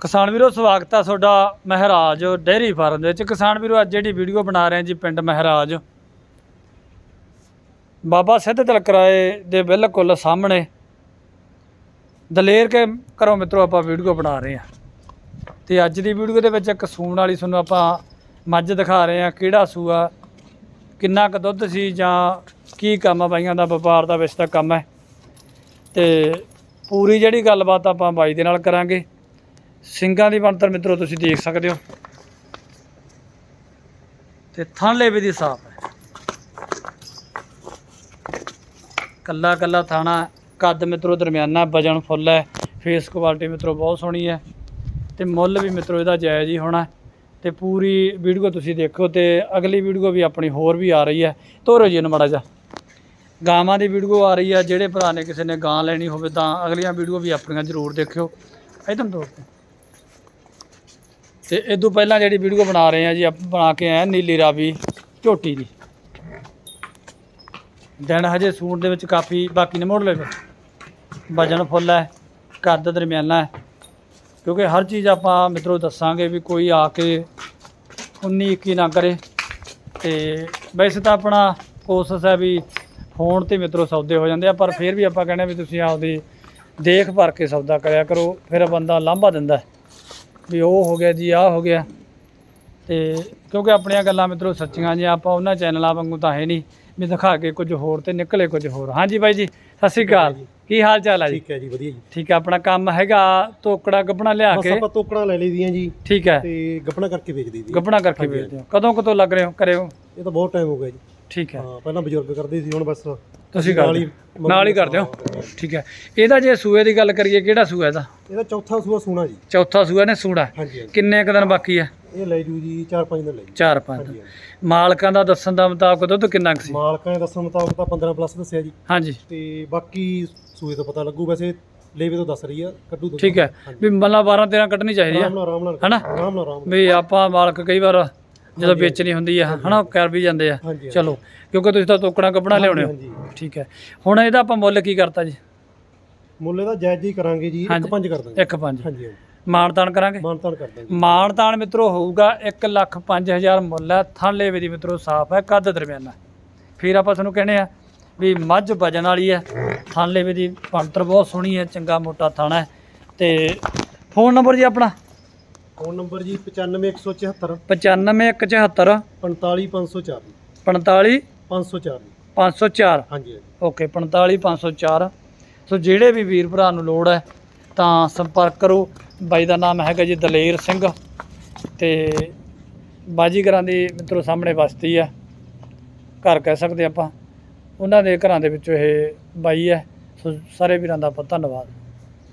ਕਿਸਾਨ ਵੀਰੋ, ਸਵਾਗਤ ਆ ਤੁਹਾਡਾ ਮਹਿਰਾਜ ਡੇਅਰੀ ਫਾਰਮ ਦੇ ਵਿੱਚ। ਕਿਸਾਨ ਵੀਰੋ, ਅੱਜ ਜਿਹੜੀ ਵੀਡੀਓ ਬਣਾ ਰਹੇ ਜੀ ਪਿੰਡ ਮਹਿਰਾਜ, ਬਾਬਾ ਸਿੱਧ ਤਲਕਰਾਏ ਦੇ ਬਿਲਕੁਲ ਸਾਹਮਣੇ। ਦਲੇਰ ਕੇ ਕਰੋ ਮਿੱਤਰੋ, ਆਪਾਂ ਵੀਡੀਓ ਬਣਾ ਰਹੇ ਹਾਂ। ਤੇ ਅੱਜ ਦੀ ਵੀਡੀਓ ਦੇ ਵਿੱਚ ਇੱਕ ਸੂਣ ਵਾਲੀ ਤੁਹਾਨੂੰ ਆਪਾਂ ਮੱਝ ਦਿਖਾ ਰਹੇ ਹਾਂ, ਕਿਹੜਾ ਸੂਆ, ਕਿੰਨਾ ਕੁ ਦੁੱਧ ਸੀ ਜਾਂ ਕੀ ਕੰਮ ਆ ਬਾਈਆਂ ਦਾ, ਵਪਾਰ ਦਾ, ਵਿੱਚ ਦਾ ਕੰਮ ਹੈ। ਤੇ ਪੂਰੀ ਜਿਹੜੀ ਗੱਲਬਾਤ ਆਪਾਂ ਬਾਈ ਦੇ ਨਾਲ ਕਰਾਂਗੇ। ਸਿੰਘਾਂ ਦੀ ਬਣਤਰ ਮਿੱਤਰੋ, ਤੁਸੀਂ ਦੇਖ ਸਕਦੇ ਹੋ। ਤੇ ਥਣ ਵੀ ਦੀ ਸਾਫ਼ ਹੈ। ਕੱਲਾ ਕੱਲਾ ਥਾਣਾ, ਕੱਦ ਮਿੱਤਰੋ, ਦਰਮਿਆਨਾ ਵਜਨ ਫੁੱਲ ਹੈ। ਫੇਸ ਕੁਆਲਿਟੀ ਮਿੱਤਰੋ, ਬਹੁਤ ਸੋਹਣੀ ਹੈ। ਤੇ ਮੁੱਲ ਵੀ ਮਿੱਤਰੋ, ਇਹਦਾ ਜਾਇਜ਼ ਹੀ ਹੋਣਾ ਤੇ ਪੂਰੀ ਵੀਡੀਓ ਤੁਸੀਂ ਦੇਖੋ ਤੇ ਅਗਲੀ ਵੀਡੀਓ ਵੀ ਆਪਣੀ ਹੋਰ ਵੀ ਆ ਰਹੀ ਹੈ। ਤੋਰੋ ਜੀ ਇਹਨੂੰ ਮਾੜਾ ਜਿਹਾ। ਗਾਵਾਂ ਦੀ ਵੀਡੀਓ ਆ ਰਹੀ ਹੈ। ਜਿਹੜੇ ਭਰਾ ਨੇ ਕਿਸੇ ਨੇ ਗਾਂ ਲੈਣੀ ਹੋਵੇ ਤਾਂ ਅਗਲੀਆਂ ਵੀਡੀਓ ਵੀ ਆਪਣੀਆਂ ਜ਼ਰੂਰ ਦੇਖਿਓ। ਇਧਰ ਤੋਰ ਤੇ ਤੇ ਇਹ ਤੋਂ ਪਹਿਲਾਂ ਜਿਹੜੀ ਵੀਡੀਓ ਬਣਾ ਰਹੇ ਆ ਜੀ, ਆਪਾਂ ਬਣਾ ਕੇ ਆਏ ਨੀਲੀ ਰਾਵੀ ਝੋਟੀ ਦੀ। ਦਿਨ ਹਜੇ ਸੂਟ ਦੇ ਵਿੱਚ ਕਾਫੀ ਬਾਕੀ ਨੇ ਮੋੜ ਲਏ ਵਜਨ ਫੁੱਲ ਹੈ, ਕੱਦ ਦਰਮਿਆਨਾ ਹੈ। ਕਿਉਂਕਿ ਹਰ ਚੀਜ਼ ਆਪਾਂ ਮਿੱਤਰੋ ਦੱਸਾਂਗੇ ਵੀ ਕੋਈ ਆ ਕੇ 19 21 ਨਾ ਕਰੇ। ਤੇ ਵੈਸੇ ਤਾਂ ਆਪਣਾ ਕੋਸ਼ਿਸ਼ ਹੈ ਵੀ ਫੋਨ ਤੇ ਮਿੱਤਰੋ ਸੌਦੇ ਹੋ ਜਾਂਦੇ ਆ, ਪਰ ਫਿਰ ਵੀ ਆਪਾਂ ਕਹਿੰਦੇ ਵੀ ਤੁਸੀਂ ਆਪਦੀ ਦੇਖ ਭਰ ਕੇ ਸੌਦਾ ਕਰਿਆ ਕਰੋ, ਫਿਰ ਬੰਦਾ ਲਾਂਭਾ ਦਿੰਦਾ ਵੀ ਉਹ ਹੋ ਗਿਆ ਜੀ ਆਹ ਹੋ ਗਿਆ। ਤੇ ਕਿਉਂਕਿ ਆਪਣੀਆਂ ਗੱਲਾਂ ਮਿੱਤਰੋ ਸੱਚੀਆਂ ਜੀ ਆਪਾਂ ਉਹਨਾਂ ਚੈਨਲਾਂ ਵਾਂਗੂ ਤਾਂ ਹੈ ਨਹੀਂ ਵੀ ਦਿਖਾ ਕੇ ਕੁਝ ਹੋਰ ਤੇ ਨਿਕਲੇ ਕੁਝ ਹੋਰ। ਹਾਂਜੀ ਬਾਈ ਜੀ ਸਤਿ ਸ਼੍ਰੀ ਅਕਾਲ। ਕੀ ਹਾਲ ਚਾਲ ਹੈ ਜੀ? ਠੀਕ ਹੈ ਜੀ ਵਧੀਆ ਜੀ। ਠੀਕ ਹੈ ਆਪਣਾ ਕੰਮ ਹੈਗਾ ਤੋਕੜਾ ਗੱਬਣਾ ਲਿਆ ਬਸ ਕੇ? ਆਪਾਂ ਤੋਕੜਾਂ ਲੈ ਲਈ ਦੀਆਂ ਜੀ ਠੀਕ ਹੈ। ਤੇ ਗੱਪਣਾ ਕਰਕੇ ਵੇਚ ਦਈਦੀ ਗੱਬਣਾ ਕਰਕੇ ਵੇਚਦੇ ਹੋ। ਕਦੋਂ ਕਦੋਂ ਲੱਗ ਰਹੇ ਹੋ? ਕਰੇ ਹੋ ਇਹ ਤਾਂ ਬਹੁਤ ਟਾਈਮ ਹੋ ਗਿਆ ਜੀ। ਠੀਕ ਹੈ। ਹਾਂ ਪਹਿਲਾਂ ਬਜ਼ੁਰਗ ਕਰਦੇ ਸੀ ਹੁਣ ਬਸ। ਤੁਸੀਂ ਨਾਲ ਹੀ ਹੋ। ਨਾਲ ਹੀ ਕਰਦੇ ਹੋ। ਠੀਕ ਹੈ। ਇਹਦਾ ਜੇ ਸੂਏ ਦੀ ਗੱਲ ਕਰੀਏ ਕਿਹੜਾ ਸੂਆ ਇਹਦਾ? ਇਹਦਾ ਚੌਥਾ ਸੂਆ ਸੋਨਾ ਜੀ। ਚੌਥਾ ਸੂਆ ਨੇ ਸੂੜਾ ਹਾਂਜੀ ਹਾਂਜੀ। ਕਿੰਨੇ ਕੁ ਦਿਨ ਬਾਕੀ ਹੈ? ਇਹ ਲੈ ਜੂ ਜੀ 4-5 ਦਿਨ ਲੈ ਜੂ। 4-5 ਹਾਂਜੀ ਹਾਂਜੀ। ਮਾਲਕਾਂ ਦਾ ਦੱਸਣ ਦਾ ਮੁਤਾਬਕ ਦੁੱਧ ਕਿੰਨਾ ਕੁ ਸੀ? ਮਾਲਕਾਂ ਦੇ ਦੱਸਣ ਮੁਤਾਬਕ ਤਾਂ 15 ਪਲੱਸ ਦੱਸਿਆ ਜੀ। ਹਾਂਜੀ। ਤੇ ਬਾਕੀ ਸੂਏ ਤੋਂ ਪਤਾ ਲੱਗੂ। ਵੈਸੇ ਲੇਵੇ ਤੋਂ ਦੱਸ ਰਹੀ ਆ ਕੱਢੂ ਦੁੱਧ। ਠੀਕ ਹੈ। ਹਾਂਜੀ। ਵੀ ਮਤਲਬ 12 13 ਕੱਢਣੀ ਚਾਹੀਦੀ ਹੈ ਆਰਾਮ ਨਾਲ ਆਰਾਮ ਨਾਲ ਹਨਾ? ਆਰਾਮ ਨਾਲ ਆਰਾਮ ਨਾਲ। ਵੀ ਆਪਾਂ ਮਾਲਕ ਕਈ ਵਾਰ ਜਦੋਂ ਵੇਚਣੀ ਹੁੰਦੀ ਆ ਹਨਾ ਕਰ ਵੀ ਜਾਂਦੇ ਆ। ਹਾਂਜੀ। ਚਲੋ ਕਿਉਂਕਿ ਤੁਸੀਂ ਤਾਂ ਤੋਕੜਾ ਕੱਪੜਾ ਲਿਆਉਣੇ ਹੋ। ਹਾਂਜੀ। ਠੀਕ ਹੈ। ਹੁਣ ਇਹਦਾ ਆਪਾਂ ਮੁੱਲ ਕੀ ਕਰਤਾ ਜੀ? ਮੁੱਲ ਇਹਦਾ ਜਾਇਜ਼ ਹੀ ਕਰਾਂਗੇ ਜੀ ਹਾਂਜੀ। 1.5 ਕਰ ਦਾਂਗੇ। 1.5 ਹਾਂਜੀ ਹਾਂਜੀ। ਮਾਨਤਾਨ ਕਰਾਂਗੇ? ਮਾਨਤਾਨ ਕਰ ਦਾਂਗੇ। ਮਾਨਤਾਨ ਮਿੱਤਰੋ ਹੋਊਗਾ 1 ਲੱਖ 5000 ਮੁੱਲ ਹੈ। ਥਣ ਲੇਵੇ ਦੀ ਮਿੱਤਰੋ ਸਾਫ਼ ਹੈ ਕੱਦ ਦਰਮਿਆਨਾ ਫਿਰ ਆਪਾਂ ਤੁਹਾਨੂੰ ਕਹਿੰਦੇ ਆ ਵੀ ਮੱਝ ਵਜਨ ਵਾਲੀ ਹੈ। ਥਣ ਲੇਵੇ ਦੀ ਪੰਤਰ ਬਹੁਤ ਸੋਹਣੀ ਹੈ ਚੰਗਾ ਮੋਟਾ ਥਣ ਹੈ। ਤੇ ਫੋਨ ਨੰਬਰ ਜੀ ਆਪਣਾ? ਫੋਨ ਨੰਬਰ ਜੀ 95174 95174 45504 45 504 504 ਹਾਂਜੀ ਓਕੇ 45 504 ਸੋ ਜਿਹੜੇ ਵੀ ਵੀਰ ਭਰਾ ਨੂੰ ਲੋੜ ਹੈ ਤਾਂ ਸੰਪਰਕ ਕਰੋ। ਬਾਈ ਦਾ ਨਾਮ ਹੈਗਾ ਜੀ ਦਲੇਰ ਸਿੰਘ। ਤੇ ਬਾਜੀਗਰਾਂ ਦੀ ਮਿੱਤਰੋ ਸਾਹਮਣੇ ਵਸਤੀ ਹੈ। ਘਰ ਕਹਿ ਸਕਦੇ ਆਪਾਂ। ਉਹਨਾਂ ਦੇ ਘਰਾਂ ਦੇ ਵਿੱਚੋਂ ਇਹ ਬਾਈ ਹੈ। ਸੋ ਸਾਰੇ ਵੀਰਾਂ ਦਾ ਬਹੁਤ ਧੰਨਵਾਦ।